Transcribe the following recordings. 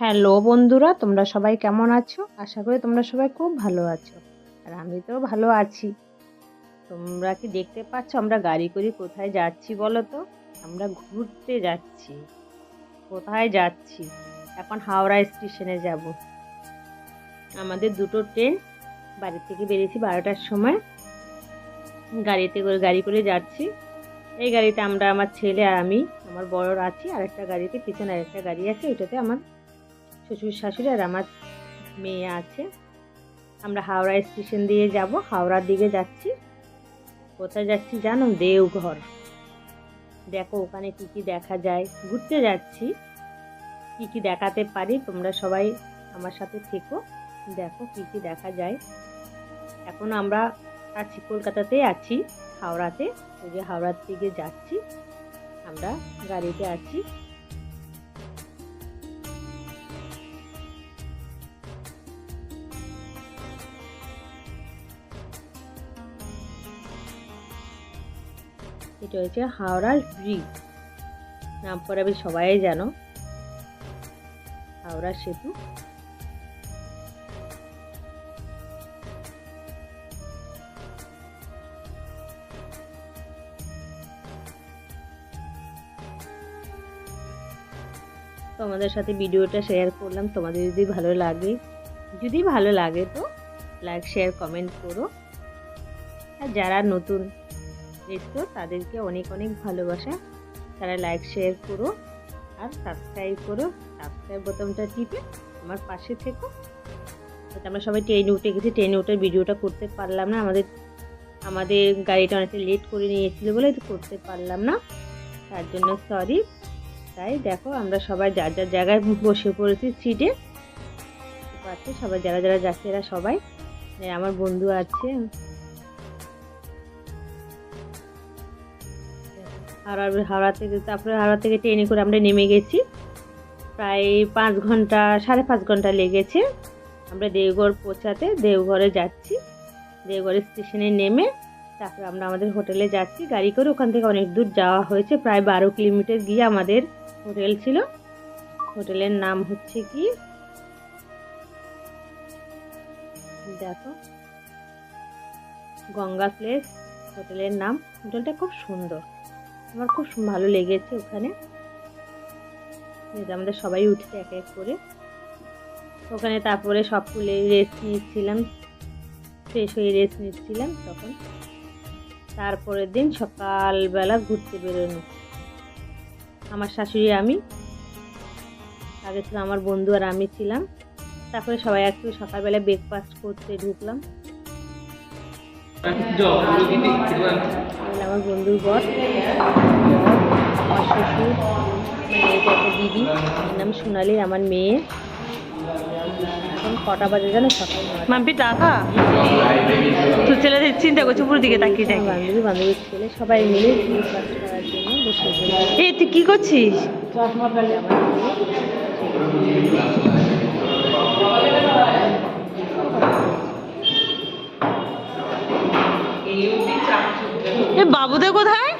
Hello বন্ধুরা, তোমরা সবাই কেমন আছো? আশা করি তোমরা সবাই খুব ভালো আছো, আর আমি তো ভালো আছি। তোমরা কি দেখতে পাচ্ছ আমরা গাড়ি করে কোথায় যাচ্ছি বলো তো? আমরা ঘুরতে যাচ্ছি। কোথায় যাচ্ছি? এখন হাওড়া স্টেশনে যাব। আমাদের দুটো ট্রেন, বাড়ি থেকে বেরিয়েছি বারোটার সময়। গাড়িতে করে, গাড়ি করে যাচ্ছি। এই গাড়িতে আমরা, আমার ছেলে আর আমি, আমার বড়রা আছি আর একটা গাড়িতে, পিছনে আরেকটা গাড়ি আছে, ওইটাতে আমার শ্বশুর শাশুড়ি আর আমার মেয়ে আছে। আমরা হাওড়া স্টেশন দিয়ে যাব। হাওড়ার দিকে যাচ্ছি। কোথায় যাচ্ছি জানো? দেওঘর। দেখো, ওখানে কি কি দেখা যায়। ঘুরতে যাচ্ছি। কি কি দেখাতে পারি? তোমরা সবাই আমার সাথে থেকো। দেখো কি কি দেখা যায়। এখন আমরা আছি কলকাতাতেই আছি, হাওড়াতে। ওই যে হাওড়ার দিকে যাচ্ছি। আমরা গাড়িতে আছি। এটা হচ্ছে হাওড়ার ব্রিজ নাম করে আমি সবাই জানো। হাওড়া সেতু। তোমাদের সাথে ভিডিওটা শেয়ার করলাম। তোমাদের যদি ভালো লাগে, যদি ভালো লাগে তো লাইক শেয়ার কমেন্ট করো। আর যারা নতুন এসছো তাদেরকে অনেক অনেক ভালোবাসা। তারা লাইক শেয়ার করো আর সাবস্ক্রাইব করো। সাবস্ক্রাইব বোতামটা টিপে আমার পাশে থেকো। আমরা সবাই ট্রেনে উঠে গেছি। ট্রেনে উঠে ভিডিওটা করতে পারলাম না। আমাদের আমাদের গাড়িটা অনেকটা লেট করে নিয়েছিল বলে করতে পারলাম না। তার জন্য সরি তাই দেখো আমরা সবাই যার যার জায়গায় বসে পড়েছি সিটে পাচ্ছে সবাই, যারা যারা যাচ্ছে এরা সবাই। আমার বন্ধু আছে। হাওড়া হাওড়া থেকে, তারপরে হাওড়া থেকে ট্রেনে করে আমরা নেমে গেছি। প্রায় পাঁচ ঘণ্টা, সাড়ে পাঁচ ঘণ্টা লেগেছে। আমরা দেওঘর পৌঁছাতে দেওঘরে যাচ্ছি। দেওঘর স্টেশনে নেমে তারপরে আমরা আমাদের হোটেলে যাচ্ছি। গাড়ি করে ওখান থেকে অনেক দূর যাওয়া হয়েছে। প্রায় বারো কিলোমিটার গিয়ে আমাদের হোটেল ছিল। হোটেলের নাম হচ্ছে কি? দেখো। গঙ্গা প্লেস হোটেলের নাম। হোটেলটা খুব সুন্দর। আমার খুব ভালো লেগেছে ওখানে আমাদের সবাই উঠছে এক এক করে ওখানে তারপরে সব ফুলে রেস্ট নিচ্ছিলাম ফ্রেশ হয়ে রেস্ট নিচ্ছিলাম তখন তারপরের দিন সকালবেলা ঘুরতে বেরোনো আমার শাশুড়ি আমি আগে ছিল আমার বন্ধু আর আমি ছিলাম তারপরে সবাই একটু সকালবেলা ব্রেকফাস্ট করতে ঢুকলাম আমার বন্ধুর বর আমার শ্বশুর মানে এটা একটা দিদি এর নাম সোনালি আমার মেয়ে। এখন কটা বাজে জানো? সকাল মাম্পি টাকা তুই ছেলেদের চিন্তা করছ উপর দিকে তাকিয়ে আমার বান্ধবী বান্ধবীর ছেলে সবাই মিলে করার জন্য বসে এই তুই কি করছিস? এ বাবুদে কোথায়?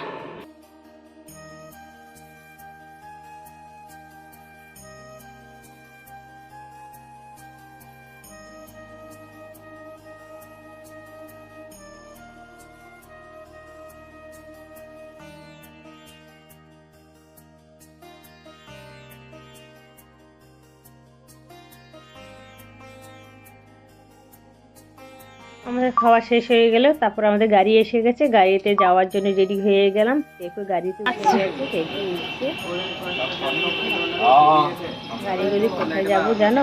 আমাদের খাওয়া শেষ হয়ে গেল তারপর আমাদের গাড়ি এসে গেছে। গাড়িতে যাওয়ার জন্য রেডি হয়ে গেলাম। দেখো গাড়িতে উঠে গাড়ি কোথায় যাব জানো?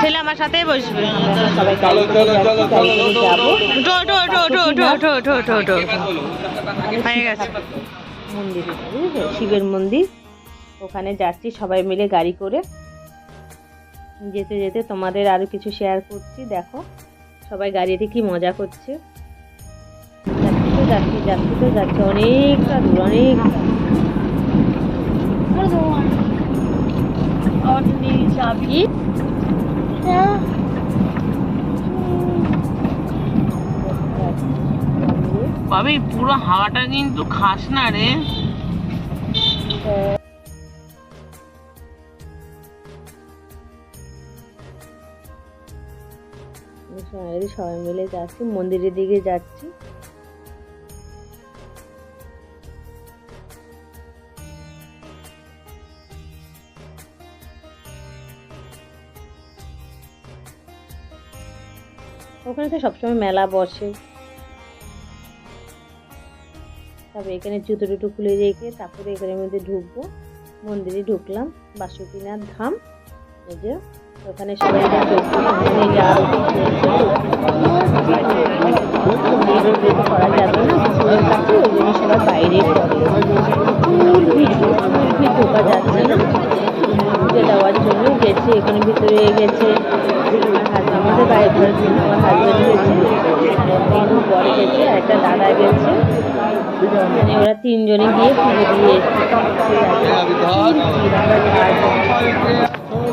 ছেলে আমার সাথেই বসবে। হয়ে গেছে। মন্দিরে শিবের মন্দির। ওখানে যাচ্ছি সবাই মিলে গাড়ি করে। যেতে যেতে তোমাদের আরও কিছু শেয়ার করছি দেখো। সবাই গাড়িতে কি মজা করছে। যাচ্ছি তো যাচ্ছি যাচ্ছি তো যাচ্ছি। অনেকটা দূর অনেকটা বাবি পুরো হাওয়াটা কিন্তু খাস না রে। সবাই মিলে যাচ্ছি, মন্দিরের দিকে যাচ্ছি। ওখানে তো সবসময় মেলা বসে। তবে এখানে জুতো টুতো খুলে রেখে তারপরে এখানের মধ্যে ঢুকবো। মন্দিরে ঢুকলাম, বাসুকিনাথ ধাম। যে, ওখানে সবাই করা কাছে ওই জন্য বাইরে ঢোকা যাচ্ছে না পুজো জন্য গেছে এখানে ভিতরে গেছে আমাদের বাইরে ঘরের জন্য আমার হাজব্যান্ড গেছে মেনু বর গেছে একটা দাদা গেছে মানে ওরা তিনজনে গিয়ে পুজো দিয়ে এসেছে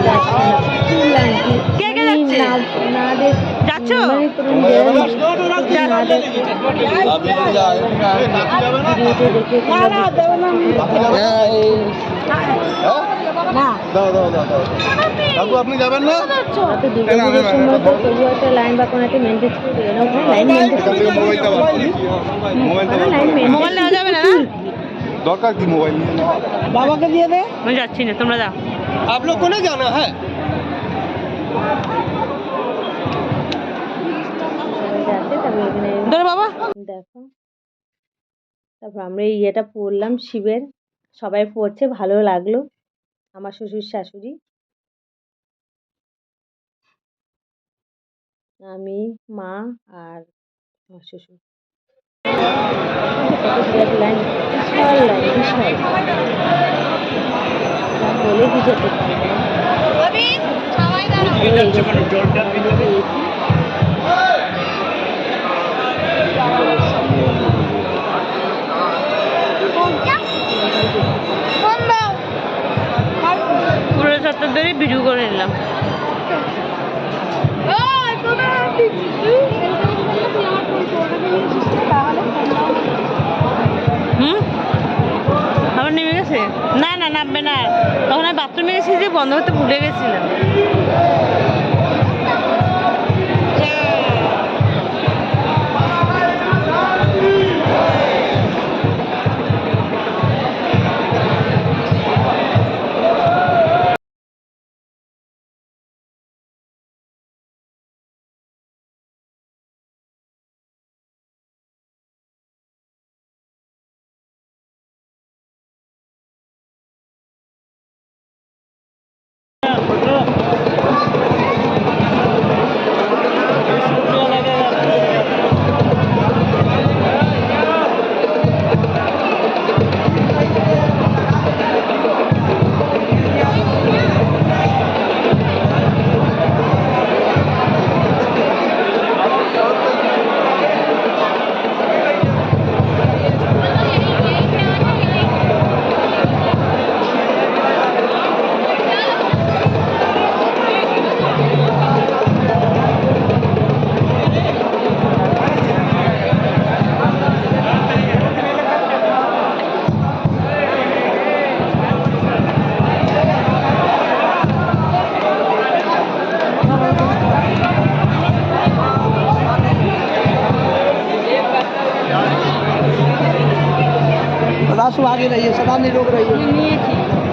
যাচ্ছে কে কে যাচ্ছে? যাচ্ছ? আপনি যাবেন না লাইন বা কোনো একটা মেনটেন লাইন মোবাইল নেওয়া যাবে না না দরকার কি মোবাইল বাবাকে দিয়ে দে আমি যাচ্ছি না তোমরা যাও आप लोग को नहीं जाना है যাচ্ছে তারপর এখানে ধরো বাবা দেখো তারপর আমরা এই ইয়েটা পড়লাম শিবের সবাই পড়ছে ভালো লাগলো আমার শ্বশুর শাশুড়ি আমি মা আর আমার শ্বশুর কত বিরাট লাইন বিশাল লাইন বিশাল যা বলে বুঝাতে পারব পুরো ধরে ভিডিও করে নিলাম। না। তখন আমি বাথরুমে এসে যে বন্ধ করতে ভুলে গেছিলাম। ساسو آگے رہیے سدانے لوگ رہیے۔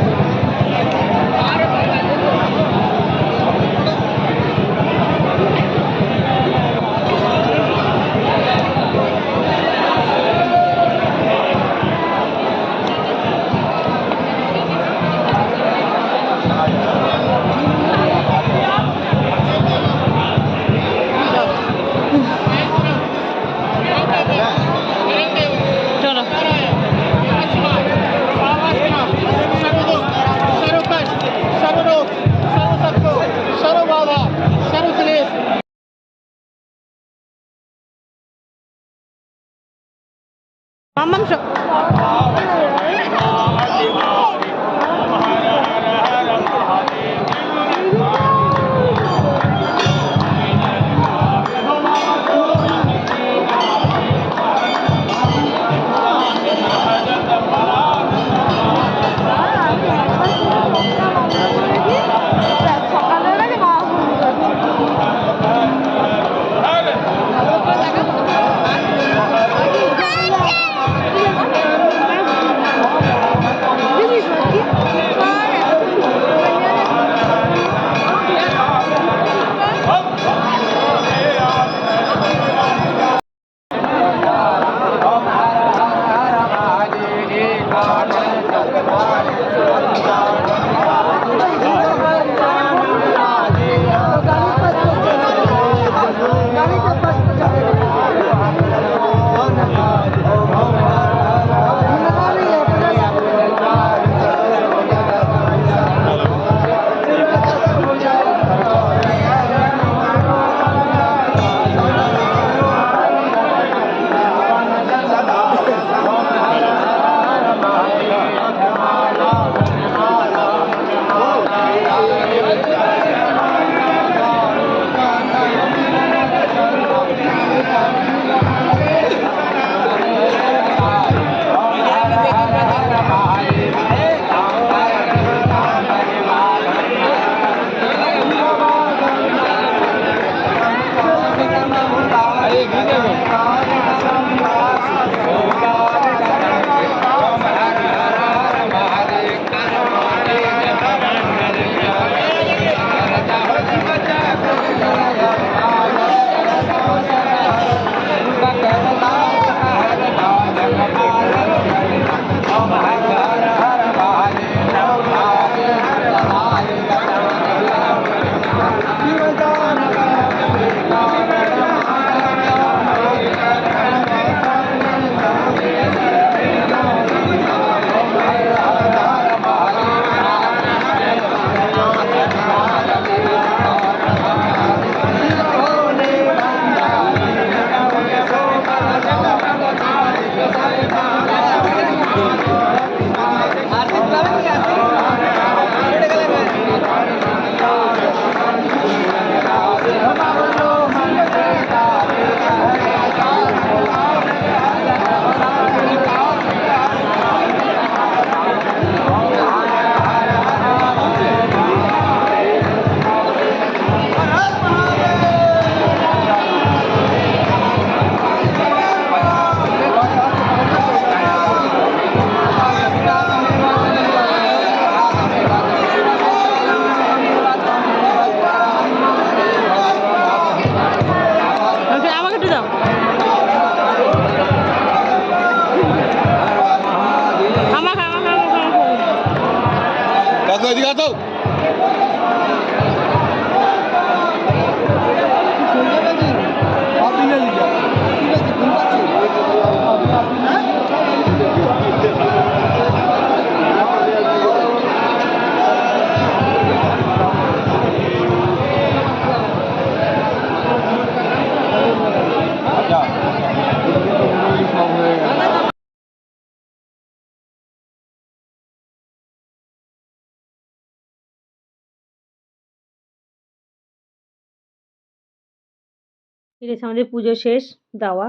এটা আমাদের পুজো শেষ, দেওয়া।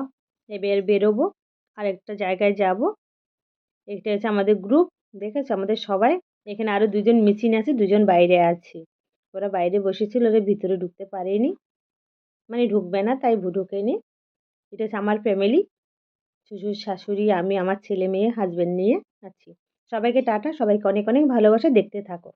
এবার বেরোবো আর একটা জায়গায় যাব। এটা হচ্ছে আমাদের গ্রুপ দেখেছ আমাদের সবাই। এখানে আরও দুজন মিসিং আছে, দুজন বাইরে আছে। ওরা বাইরে বসেছিল, ওরা ভিতরে ঢুকতে পারেনি। মানে ঢুকবে না, তাই ঢুকেনি। এটা হচ্ছে আমার ফ্যামিলি শ্বশুর শাশুড়ি, আমি, আমার ছেলে মেয়ে হাজব্যান্ড নিয়ে আছি। সবাইকে টাটা, সবাইকে অনেক অনেক ভালোবাসা, দেখতে থাকো।